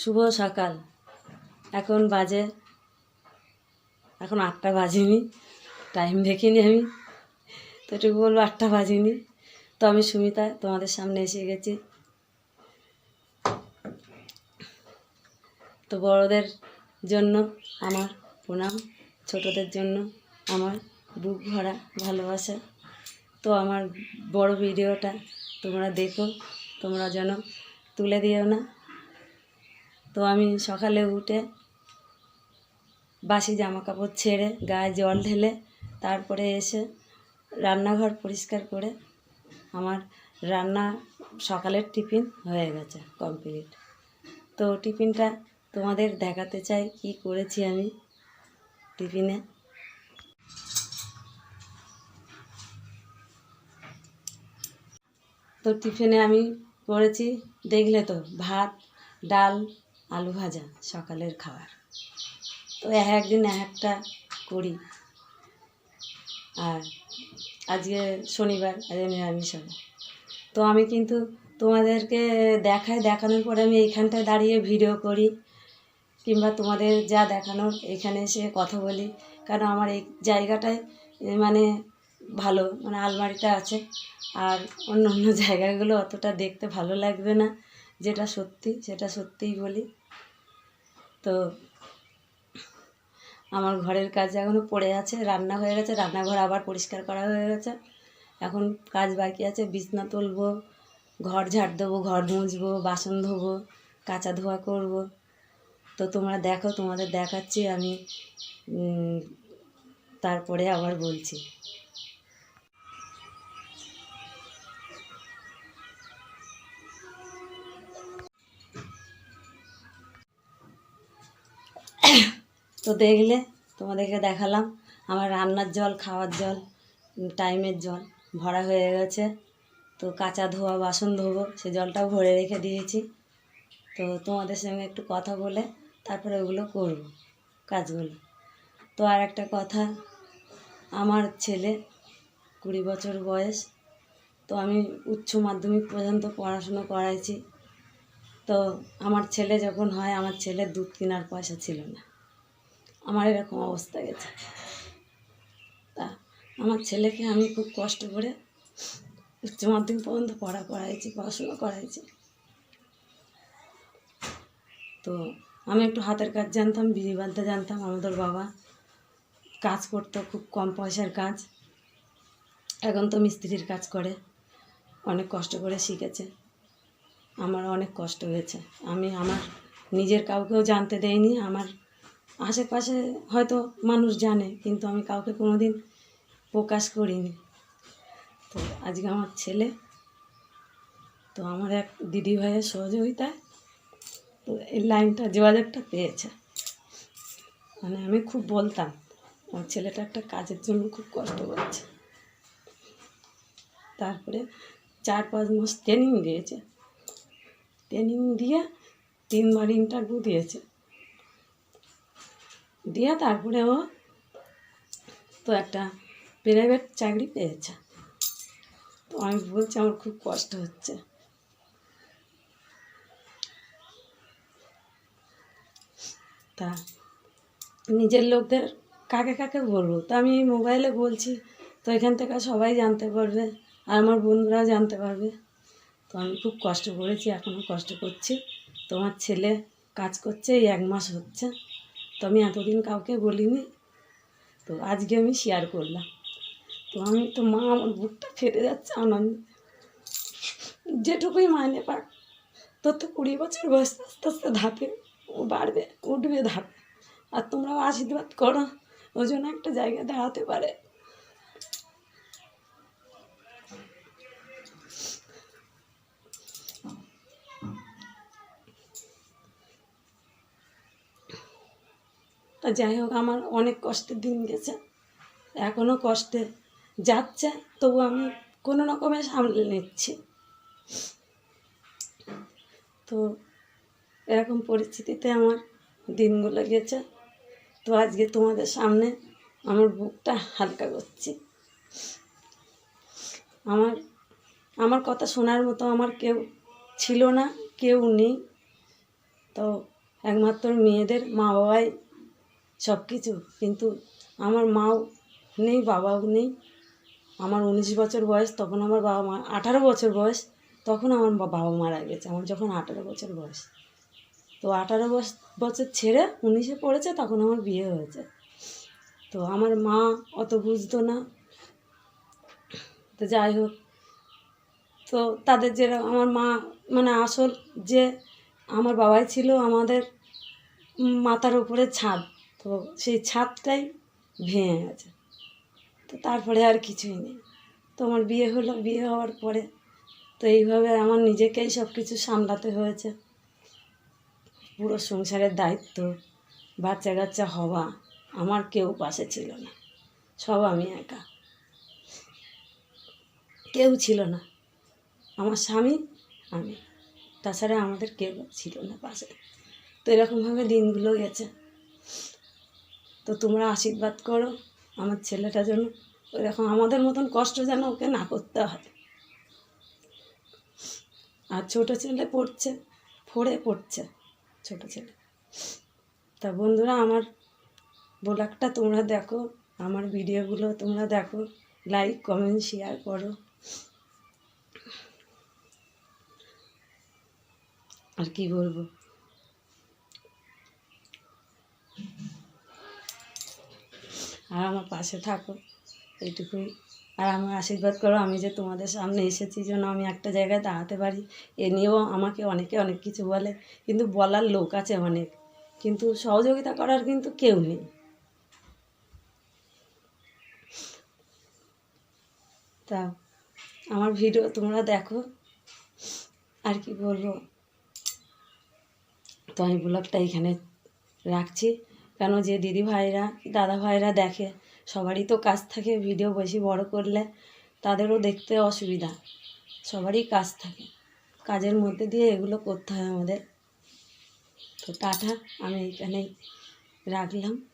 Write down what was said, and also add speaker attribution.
Speaker 1: শুভ সকাল। এখন বাজে, এখন আটটা বাজেনি টাইম দেখিনি আমি, তো এটুকু বলব আটটা বাজিনি। তো আমি সুমিতা, তোমাদের সামনে এসে গেছি। তো বড়দের জন্য আমার প্রণাম, ছোটদের জন্য আমার বুক ভরা ভালোবাসা। তো আমার বড় ভিডিওটা তোমরা দেখো, তোমরা যেন তুলে দিও না। তো আমি সকালে উঠে বাসি জামা কাপড় ছেড়ে গায়ে জল ঢেলে তারপরে এসে রান্নাঘর পরিষ্কার করে আমার রান্না সকালের টিফিন হয়ে গেছে কমপ্লিট। তো টিফিনটা তোমাদের দেখাতে চাই কি করেছি আমি টিফিনে। তো টিফিনে আমি করেছি, দেখলে তো ভাত, ডাল আলু ভাজা, সকালের খাবার। তো এক একদিন এক একটা করি। আর আজকে শনিবার, আজকে নিরামিষ হবে। তো আমি কিন্তু তোমাদেরকে দেখায় দেখানোর পরে আমি এইখানটায় দাঁড়িয়ে ভিডিও করি, কিংবা তোমাদের যা দেখানোর এখানে এসে কথা বলি। কারণ আমার এই জায়গাটায় মানে ভালো মানে আলমারিটা আছে। আর অন্য অন্য জায়গাগুলো অতটা দেখতে ভালো লাগবে না, যেটা সত্যি, সেটা সত্যিই বলি। তো আমার ঘরের কাজ এখনও পড়ে আছে, রান্না হয়ে গেছে, রান্নাঘর আবার পরিষ্কার করা হয়ে গেছে। এখন কাজ বাকি আছে, বিছনা তুলবো, ঘর ঝাড় দেবো, ঘর মুছবো, বাসন ধোবো, কাচা ধোয়া করব। তো তোমরা দেখো, তোমাদের দেখাচ্ছি আমি তারপরে আবার বলছি। তো দেখলে তোমাদেরকে দেখালাম আমার রান্নার জল, খাওয়ার জল টাইমের জল ভরা হয়ে গেছে। তো কাঁচা ধোয়া, বাসন ধোবো, সে জলটাও ভরে রেখে দিয়েছি। তো তোমাদের সঙ্গে একটু কথা বলে তারপরে ওগুলো করব কাজগুলো। তো আর একটা কথা, আমার ছেলে কুড়ি বছর বয়স, তো আমি উচ্চ মাধ্যমিক পর্যন্ত পড়াশুনো করাইছি। তো আমার ছেলে যখন হয়, আমার ছেলে দুধ কেনার পয়সা ছিল না। আমার এরকম অবস্থা গেছে। তা, আমার ছেলেকে আমি খুব কষ্ট করে উচ্চ মাধ্যমিক পর্যন্ত পড়া করাইছি পড়াশুনো করাইছি। তো, আমি একটু হাতের কাজ জানতাম, বিড়ি জানতাম, আমাদের বাবা কাজ করতো, খুব কম পয়সার কাজ। এখন তো মিস্ত্রির কাজ করে, অনেক কষ্ট করে শিখেছে। আমার অনেক কষ্ট হয়েছে। আমি আমার নিজের কাউকেও জানতে দেয়নি আমার আশেপাশে হয়তো মানুষ জানে, কিন্তু আমি কাউকে কোনো দিন প্রকাশ করিনি। তো আজকে আমার ছেলে, তো আমার এক দিদি ভাইয়ের সহযোগিতায় তো এই লাইনটা, যোগাযোগটা পেয়েছে। মানে আমি খুব বলতাম, আমার ছেলেটা একটা কাজের জন্য খুব কষ্ট করছে। তারপরে চার পাঁচ মাস ট্রেনিং দিয়েছে। ট্রেনিং দিয়ে তিনবার ইন্টারভিউ দিয়েছে। দিয়ে তারপরে ও তো একটা প্রাইভেট চাকরি পেয়েছে। তো আমি বলছি, আমার খুব কষ্ট হচ্ছে। তা নিজের লোকদের কাকে কাকে বলব? তো আমি মোবাইলে বলছি, তো এখান থেকে সবাই জানতে পারবে, আর আমার বন্ধুরাও জানতে পারবে। তো আমি খুব কষ্ট করেছি এখনও কষ্ট করছি। তোমার ছেলে কাজ করছে, এই এক মাস হচ্ছে। তো আমি এতদিন কাউকে বলিনি, তো আজকে আমি শেয়ার করলাম। তো আমি, তো মা আমার বুকটা ফেটে যাচ্ছে আনন্দ। যেটুকুই মাইনে পাক, তোর তো কুড়ি বছর বয়স, আস্তে আস্তে ধাপে ও বাড়বে, উঠবে ধাপে। আর তোমরাও আশীর্বাদ করো, ওই জন্য একটা জায়গায় দাঁড়াতে পারে। তা যাই হোক, আমার অনেক কষ্টের দিন গেছে। এখনও কষ্টে যাচ্ছে, তবু আমি কোনো রকমে সামলে নিচ্ছি। তো এরকম পরিস্থিতিতে আমার দিনগুলো গেছে। তো আজকে তোমাদের সামনে আমার বুকটা হালকা করছি। আমার আমার কথা শোনার মতো আমার কেউ ছিল না, কেউ নেই। তো একমাত্র মেয়েদের মা বাবাই সব কিছু কিন্তু আমার মাও নেই, বাবাও নেই। আমার উনিশ বছর বয়স, তখন আমার বাবা মা আঠারো বছর বয়স, তখন আমার বাবা মারা গেছে। আমার যখন আঠারো বছর বয়স। তো আঠারো বছ- বছর ছেড়ে উনিশে পড়েছে, তখন আমার বিয়ে হয়েছে। তো আমার মা অত বুঝতো না। তো যাই হোক। তো তাদের যেটা আমার মা মানে আসল যে আমার বাবাই ছিল আমাদের মাথার উপরে ছাদ। তো সেই ছাদটাই ভেঙে গেছে। তো তারপরে আর কিছুই নেই। তো আমার বিয়ে হলো, বিয়ে হওয়ার পরে তো এইভাবে আমার নিজেকেই সব কিছু সামলাতে হয়েছে। পুরো সংসারের দায়িত্ব বাচ্চা কাচ্চা হওয়া, আমার কেউ পাশে ছিল না। সব আমি একা। কেউ ছিল না। আমার স্বামী, আমি। তাছাড়া আমাদের কেউ ছিল না পাশে। তো এরকমভাবে দিনগুলো গেছে। তো তোমরা আশীর্বাদ করো আমার ছেলেটা যেন ওইরকম আমাদের মতন কষ্ট যেন ওকে না করতে হয়। আর ছোটো ছেলে পড়ছে ফোরে পড়ছে ছোটো ছেলে। তা বন্ধুরা, আমার ব্লগটা তোমরা দেখো, আমার ভিডিওগুলো তোমরা দেখো লাইক কমেন্ট শেয়ার করো। আর কি বলব? আর আমার পাশে থাকো। এইটুকুই আর আমার আশীর্বাদ করো, আমি যে তোমাদের সামনে এসেছি যেন আমি একটা জায়গায় দাঁড়াতে পারি, এ নিয়েও আমাকে অনেকে অনেক কিছু বলে। কিন্তু বলার লোক আছে অনেক। কিন্তু সহযোগিতা করার কিন্তু কেউ নেই। তা, আমার ভিডিও তোমরা দেখো। আর কি বলব? তো আমি ব্লগটা এখানে রাখছি। কেন যে দিদি ভাইরা, দাদা ভাইরা দেখে? সবারই তো কাজ থাকে ভিডিও বেশি বড় করলে তাদেরও দেখতে অসুবিধা। সবারই কাজ থাকে। কাজের মধ্যে দিয়ে এগুলো করতে হয় আমাদের। তো টাটা, আমি এখানেই রাখলাম।